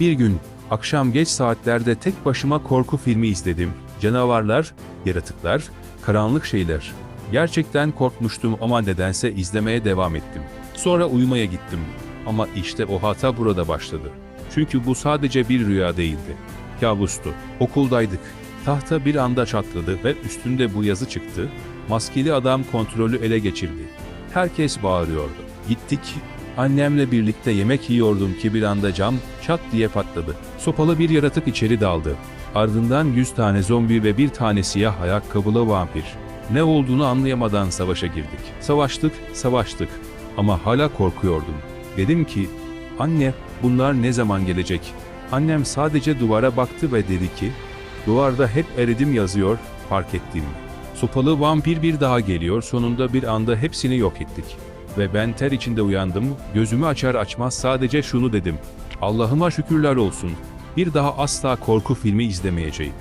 Bir gün, akşam geç saatlerde tek başıma korku filmi izledim. Canavarlar, yaratıklar, karanlık şeyler. Gerçekten korkmuştum ama nedense izlemeye devam ettim. Sonra uyumaya gittim. Ama işte o hata burada başladı. Çünkü bu sadece bir rüya değildi. Kabustu. Okuldaydık. Tahta bir anda çatladı ve üstünde bu yazı çıktı. Maskeli adam kontrolü ele geçirdi. Herkes bağırıyordu. Gittik. Annemle birlikte yemek yiyordum ki bir anda cam çat diye patladı. Sopalı bir yaratık içeri daldı. Ardından yüz tane zombi ve bir tane siyah ayakkabılı vampir. Ne olduğunu anlayamadan savaşa girdik. Savaştık, savaştık. Ama hala korkuyordum. Dedim ki, anne bunlar ne zaman gelecek? Annem sadece duvara baktı ve dedi ki, duvarda hep eridim yazıyor, fark ettin mi? Sopalı vampir bir daha geliyor, sonunda bir anda hepsini yok ettik. Ve ben ter içinde uyandım, gözümü açar açmaz sadece şunu dedim. Allah'ıma şükürler olsun. Bir daha asla korku filmi izlemeyeceğim.